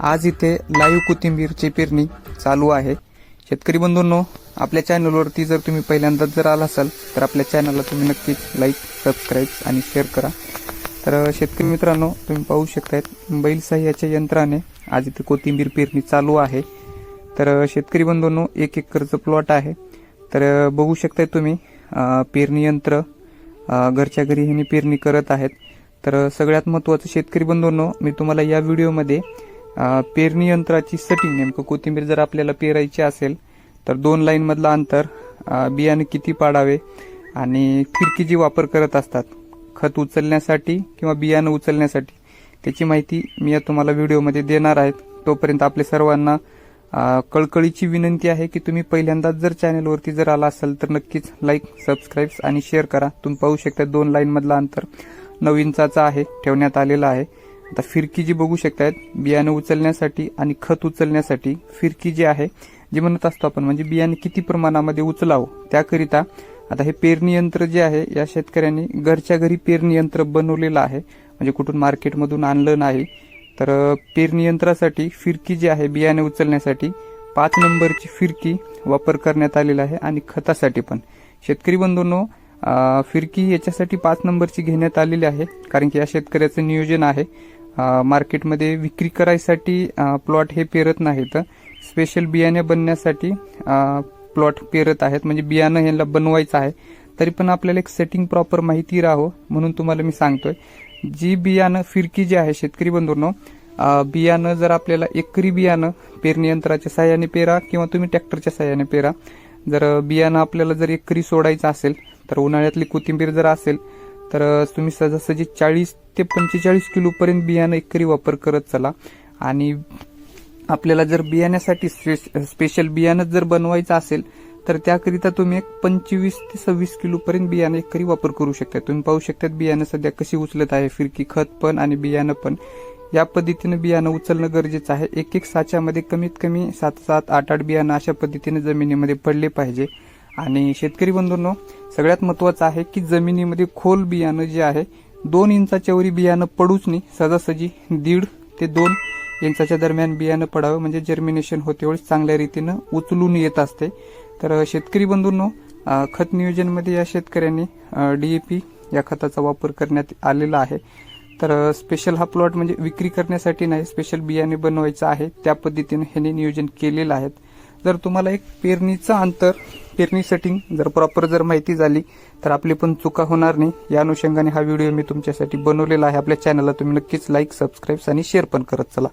आज इथे लाईव्ह कोथिंबीरची पेरणी चालू आहे. शेतकरी बंधूंनो आपल्या चॅनलवरती जर तुम्ही पहिल्यांदाच जर आला असाल तर आपल्या चॅनलला तुम्ही नक्कीच लाईक सबस्क्राईब आणि शेअर करा. तर शेतकरी मित्रांनो तुम्ही पाहू शकतायत बैलसाह्याच्या यंत्राने आज इथे कोथिंबीर पेरणी चालू आहे. तर शेतकरी बंधूंनो एक एकरचं प्लॉट आहे. तर बघू शकताय तुम्ही पेरणी यंत्र घरच्या घरी ह्यांनी पेरणी करत आहेत. तर सगळ्यात महत्त्वाचं शेतकरी बंधूंनो मी तुम्हाला या व्हिडिओमध्ये पेरणी यंत्राची सेटिंग नेमकं कोथिंबीर जर आपल्याला पेरायची असेल तर दोन लाईनमधलं अंतर बियाणे किती पाडावे आणि खिडकी जी वापर करत असतात खत उचलण्यासाठी किंवा बियाणं उचलण्यासाठी त्याची माहिती मी या तुम्हाला व्हिडिओमध्ये देणार आहेत तोपर्यंत आपल्या सर्वांना कळकळीची विनंती आहे की तुम्ही पहिल्यांदाच जर चॅनलवरती जर आला असाल तर नक्कीच लाईक सबस्क्राईब आणि शेअर करा. तुम्ही पाहू शकता दोन लाईनमधलं अंतर. नऊ इंचाचा आहे ठेवण्यात आलेला आहे. आता फिरकी जी बघू शकतायत बियाणं उचलण्यासाठी आणि खत उचलण्यासाठी फिरकी जी आहे जी म्हणत असतो आपण म्हणजे बियाणे किती प्रमाणामध्ये उचलावं त्याकरिता आता हे पेरणी यंत्र जे आहे या शेतकऱ्यांनी घरच्या घरी पेरणी यंत्र बनवलेलं आहे. म्हणजे कुठून मार्केटमधून आणलं नाही. तर पेरणी यंत्रासाठी फिरकी जी आहे बियाणे उचलण्यासाठी पाच नंबरची फिरकी वापर करण्यात आलेला आहे आणि खतासाठी पण. शेतकरी बंधूंनो फिरकी याच्यासाठी पाच नंबरची घेण्यात आलेली आहे कारण की या शेतकऱ्याचं नियोजन आहे. मार्केटमध्ये विक्री करायसाठी प्लॉट हे पेरत नाहीत. स्पेशल बियाणे बनण्यासाठी प्लॉट पेरत आहेत. म्हणजे बियाणं ह्याला बनवायचं आहे. तरी पण आपल्याला एक सेटिंग प्रॉपर माहिती राहो म्हणून तुम्हाला मी सांगतोय. जी बियाणं फिरकी जी आहे शेतकरी बंधूंनो बियाणं जर आपल्याला एकरी बियाणं पेरणी यंत्राच्या सहाय्याने पेरा किंवा तुम्ही ट्रॅक्टरच्या सहाय्याने पेरा. जर बियाणं आपल्याला जर एकरी सोडायचं असेल तर उन्हाळ्यातली कोथिंबीर जर असेल तर तुम्ही सहजासहजी चाळीस ते पंचेचाळीस किलोपर्यंत बियाणं एकरी वापर करत चला. आणि आपल्याला जर बियाण्यासाठी स्पेशल बियाणं जर बनवायचं असेल तर त्याकरिता तुम्ही एक पंचवीस ते सव्वीस किलोपर्यंत बियाणं एकरी वापर करू शकता. तुम्ही पाहू शकतात बियाणं सध्या कशी उचलत आहे फिरकी खत पण आणि बियाणं पण. या पद्धतीनं बियाणं उचलणं गरजेचं आहे. एक एक साच्यामध्ये कमीत कमी सात सात आठ आठ बियाणं अशा पद्धतीने जमिनीमध्ये पडले पाहिजे. आणि शेतकरी बंधूंनो सगळ्यात महत्वाचं आहे की जमिनीमध्ये खोल बियाणं जे आहे दोन इंचाच्यावरी बियाणं पडूच नाही सहजासहजी दीड ते दोन इंचाच्या दरम्यान बियाणं पडावं म्हणजे जर्मिनेशन होते वेळेस चांगल्या रीतीनं उचलून येत असते. तर शेतकरी बंधूंनो खत नियोजनमध्ये या शेतकऱ्यांनी डीएपी या खताचा वापर करण्यात आलेला आहे. तर स्पेशल हा प्लॉट म्हणजे विक्री करण्यासाठी नाही स्पेशल बियाणे बनवायचं आहे त्या पद्धतीने ह्याने नियोजन केलेलं आहे. जर तुम्हाला एक पेरणीचं अंतर पेरणी सेटिंग जर प्रॉपर जर माहिती झाली तर आपली पण चुका होणार नाही. या अनुषंगाने हा व्हिडिओ मी तुमच्यासाठी बनवलेला आहे. आपल्या चॅनलला तुम्ही नक्कीच लाईक सबस्क्राईब आणि शेअर पण करत चला.